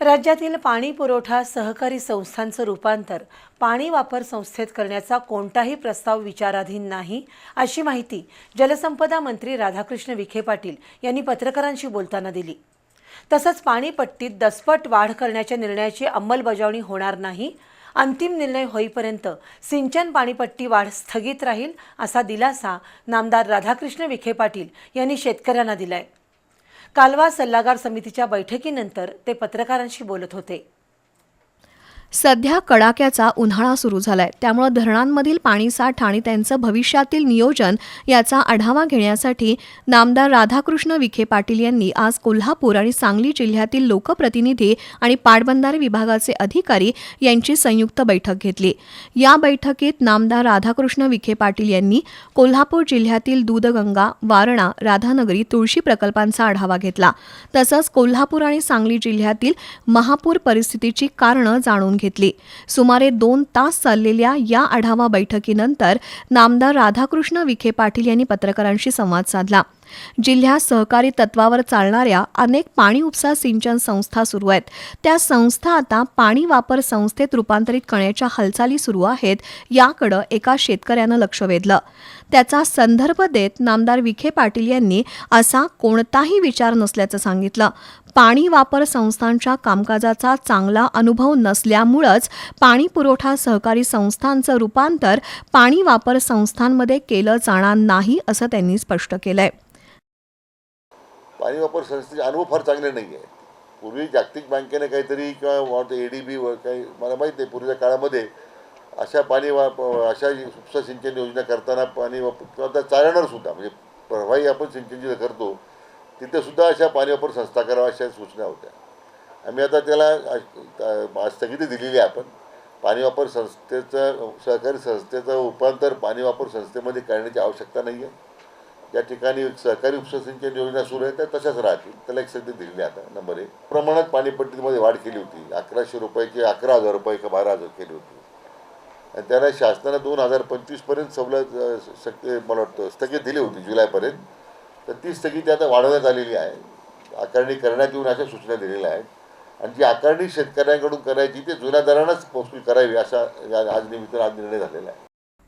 राज्यातील पाणी पुरवठा सहकारी संस्थांचं रूपांतर पाणी वापर संस्थेत करण्याचा कोणताही प्रस्ताव विचाराधीन नाही अशी माहिती जलसंपदा मंत्री राधाकृष्ण विखे पाटील यांनी पत्रकारांशी बोलताना दिली. तसंच पाणीपट्टीत दसपट वाढ करण्याच्या निर्णयाची अंमलबजावणी होणार नाही अंतिम निर्णय होईपर्यंत सिंचन पाणीपट्टी वाढ स्थगित राहील असा दिलासा नामदार राधाकृष्ण विखे पाटील यांनी शेतकऱ्यांना दिलाय. कालवा सल्लागार समितीच्या बैठकीनंतर ते पत्रकारांशी बोलत होते. सध्या कडाक्याचा उन्हाळा सुरू झालाय. त्यामुळे धरणांमधील पाणीसाठ आणि त्यांचं भविष्यातील नियोजन याचा आढावा घेण्यासाठी नामदार राधाकृष्ण विखे पाटील यांनी आज कोल्हापूर आणि सांगली जिल्ह्यातील लोकप्रतिनिधी आणि पाटबंधारे विभागाचे अधिकारी यांची संयुक्त बैठक घेतली. या बैठकीत नामदार राधाकृष्ण विखे पाटील यांनी कोल्हापूर जिल्ह्यातील दूधगंगा वारणा राधानगरी तुळशी प्रकल्पांचा आढावा घेतला. तसंच कोल्हापूर आणि सांगली जिल्ह्यातील महापूर परिस्थितीची कारणं जाणून घेतली. सुमारे दोन तास चाललेल्या या आढावा बैठकीनंतर नामदार राधाकृष्ण विखे पाटील यांनी पत्रकारांशी संवाद साधला. जिल्ह्यात सहकारी तत्वावर चालणाऱ्या अनेक पाणी उपसा सिंचन संस्था सुरू आहेत. त्या संस्था आता पाणी वापर संस्थेत रूपांतरित करण्याच्या हालचाली सुरू आहेत याकडं एका शेतकऱ्यानं लक्ष वेधलं. त्याचा संदर्भ देत नामदार विखे पाटील यांनी असा कोणताही विचार नसल्याचं सांगितलं. पाणी वापर संस्थांच्या कामकाजाचा चांगला अनुभव नसल्यामुळंच पाणी पुरवठा सहकारी संस्थांचं रूपांतर पाणी वापर संस्थांमध्ये केलं जाणार नाही असं त्यांनी स्पष्ट केलं आहे पाणी वापर संस्थेचे अनुभव फार चांगले नाही आहे पूर्वी जागतिक बँकेने काहीतरी किंवा ए डी बी काही मला माहीत नाही पूर्वीच्या काळामध्ये अशा पाणी वाप अशा उपसा सिंचन योजना करताना पाणी वापर किंवा त्या चालणारसुद्धा म्हणजे प्रवाही आपण सिंचन जिथं करतो तिथेसुद्धा अशा पाणी वापर संस्था करावा अशा सूचना होत्या. आम्ही आता त्याला स्थगिती दिलेली आहे आपण. पाणी वापर संस्थेचं सहकारी संस्थेचं रूपांतर पाणी वापर संस्थेमध्ये करण्याची आवश्यकता नाही आहे ज्या ठिकाणी सहकारी उपसिंचन योजना सुरू आहेत त्या तशाच राहतील. त्याला एक संधी दिलेली आता नंबर एक. प्रमाणात पाणीपट्टीमध्ये वाढ केली होती. अकराशे रुपयाची अकरा हजार रुपये का बारा हजार केली होती. आणि त्याला शासनानं दोन हजार पंचवीसपर्यंत सवलत शक्य मला वाटतं स्थगित दिली होती जुलैपर्यंत तर ती स्थगिती आता वाढवण्यात आलेली आहे. आकारणी करण्यात येऊन अशा सूचना दिलेल्या आहेत. आणि जी आकारणी शेतकऱ्यांकडून करायची ते जुन्या दरानंच पोचली करावी असा या- आज निमित्तानं आज निर्णय झालेला आहे.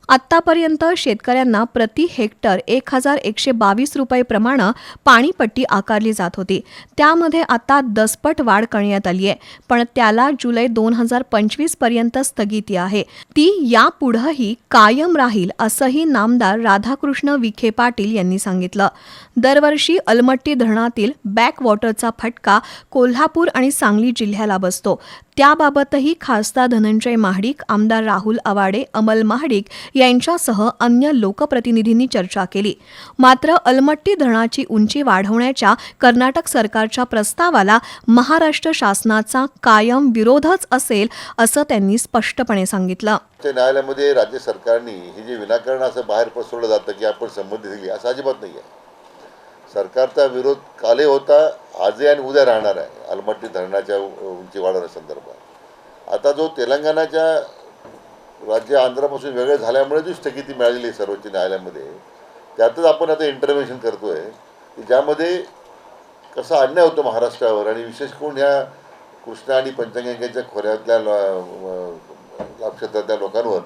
आत्तापर्यंत शेतकऱ्यांना प्रति हेक्टर एक हजार एकशे बावीस रुपयेप्रमाणे पाणीपट्टी आकारली जात होती. त्यामध्ये आता दसपट वाढ करण्यात आली आहे. पण त्याला जुलै दोन हजार पंचवीसपर्यंत स्थगिती आहे. ती यापुढंही कायम राहील असंही नामदार राधाकृष्ण विखे पाटील यांनी सांगितलं. दरवर्षी अलमट्टी धरणातील बॅकवॉटरचा फटका कोल्हापूर आणि सांगली जिल्ह्याला बसतो. त्याबाबतही खासदार धनंजय महाडिक आमदार राहुल आवाडे अमल महाडिक यांच्यासह अन्य लोकप्रतिनिधींनी चर्चा केली. मात्र अलमट्टी धरणाची उंची वाढवण्याच्या कर्नाटक सरकारच्या प्रस्तावाला महाराष्ट्र शासनाचा कायम विरोधच असेल असं त्यांनी स्पष्टपणे सांगितलं. उच्च न्यायालयामध्ये राज्य सरकारने हे जे विनाकारण असं बाहेर पसरवलं जातं की आपण संमती दिली असं अजिबात नाही आहे सरकारचा विरोध काले होता आजही आणि उद्या राहणार आहे अलमट्टी धरणाच्या उंची उंची वाढवण्यासंदर्भात आता जो तेलंगणाच्या राज्य आंध्रापासून वेगळं झाल्यामुळे जी स्थगिती मिळालेली आहे सर्वोच्च न्यायालयामध्ये त्यातच आपण आता इंटरव्हेन्शन करतो आहे की ज्यामध्ये कसा अन्याय होतो महाराष्ट्रावर आणि विशेष करून ह्या कृष्णा आणि पंचगंगेच्या खोऱ्यातल्या लाभक्षेत्रातल्या लोकांवर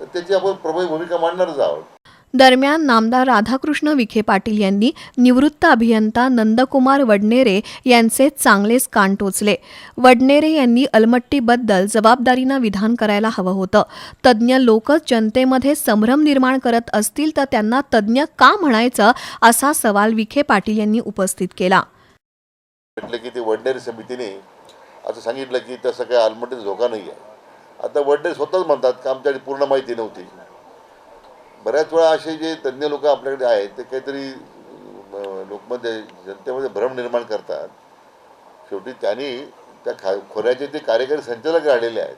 तर त्याची आपण प्रभावी भूमिका मांडणारच आहोत दरम्यान नामदार राधाकृष्ण विखे पाटील यांनी निवृत्त अभियंता नंदकुमार वडनेरे यांचे चांगलेच कान टोचले. वडनेरे यांनी अलमट्टीबद्दल जबाबदारीनं विधान करायला हवं होतं. तज्ज्ञ लोकच जनतेमध्ये संभ्रम निर्माण करत असतील तर त्यांना तज्ज्ञ का म्हणायचं असा सवाल विखे पाटील यांनी उपस्थित केला. म्हटलं की ते वडनेरे समितीने असं सांगितलं की तसं काही अलमट्टीचा धोका नाही आहे आता वडनेरे स्वतःच म्हणतात की आमच्याकडे पूर्ण माहिती नव्हती. बऱ्याच वेळा असे जे तज्ज्ञ लोक आपल्याकडे आहेत ते काहीतरी लोकमध्ये जनतेमध्ये भ्रम निर्माण करतात. शेवटी त्यांनी त्या खा खोऱ्याचे ते कार्यकारी संचालक राहिलेले आहेत.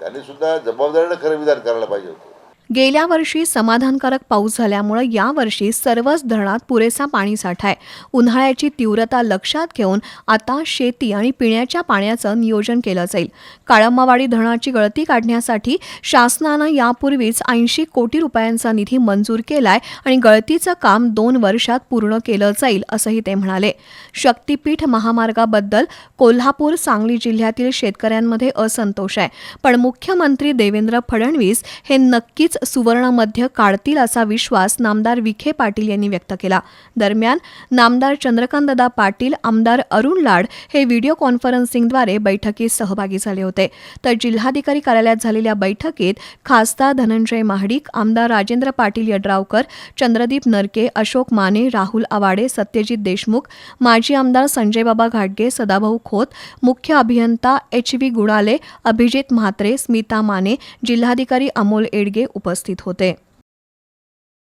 त्यांनीसुद्धा जबाबदारीनं खरं विधान करायला पाहिजे होतं. गेल्या वर्षी समाधानकारक पाऊस झाल्यामुळे यावर्षी सर्वच धरणात पुरेसा पाणीसाठा आहे उन्हाळ्याची तीव्रता लक्षात घेऊन आता शेती आणि पिण्याच्या पाण्याचं नियोजन केलं जाईल. काळंबावाडी धरणाची गळती काढण्यासाठी शासनानं यापूर्वीच ऐंशी कोटी रुपयांचा निधी मंजूर केलाय आणि गळतीचं काम दोन वर्षात पूर्ण केलं जाईल असंही ते म्हणाले. शक्तीपीठ महामार्गाबद्दल कोल्हापूर सांगली जिल्ह्यातील शेतकऱ्यांमध्ये असंतोष आहे. पण मुख्यमंत्री देवेंद्र फडणवीस हे नक्कीच सुवर्ण सुवर्णमध्य काढतील असा विश्वास नामदार विखे पाटील यांनी व्यक्त केला. दरम्यान नामदार चंद्रकांतदादा पाटील आमदार अरुण लाड हे व्हिडिओ कॉन्फरन्सिंगद्वारे बैठकीत सहभागी झाले होते. तर जिल्हाधिकारी कार्यालयात झालेल्या बैठकीत खासदार धनंजय महाडिक आमदार राजेंद्र पाटील यड्रावकर चंद्रदीप नरके अशोक माने राहुल आवाडे सत्यजित देशमुख माजी आमदार संजयबाबा घाटगे सदाभाऊ खोत मुख्य अभियंता एच व्ही गुडाले अभिजित म्हात्रे स्मिता माने जिल्हाधिकारी अमोल एडगे उपस्थित होते.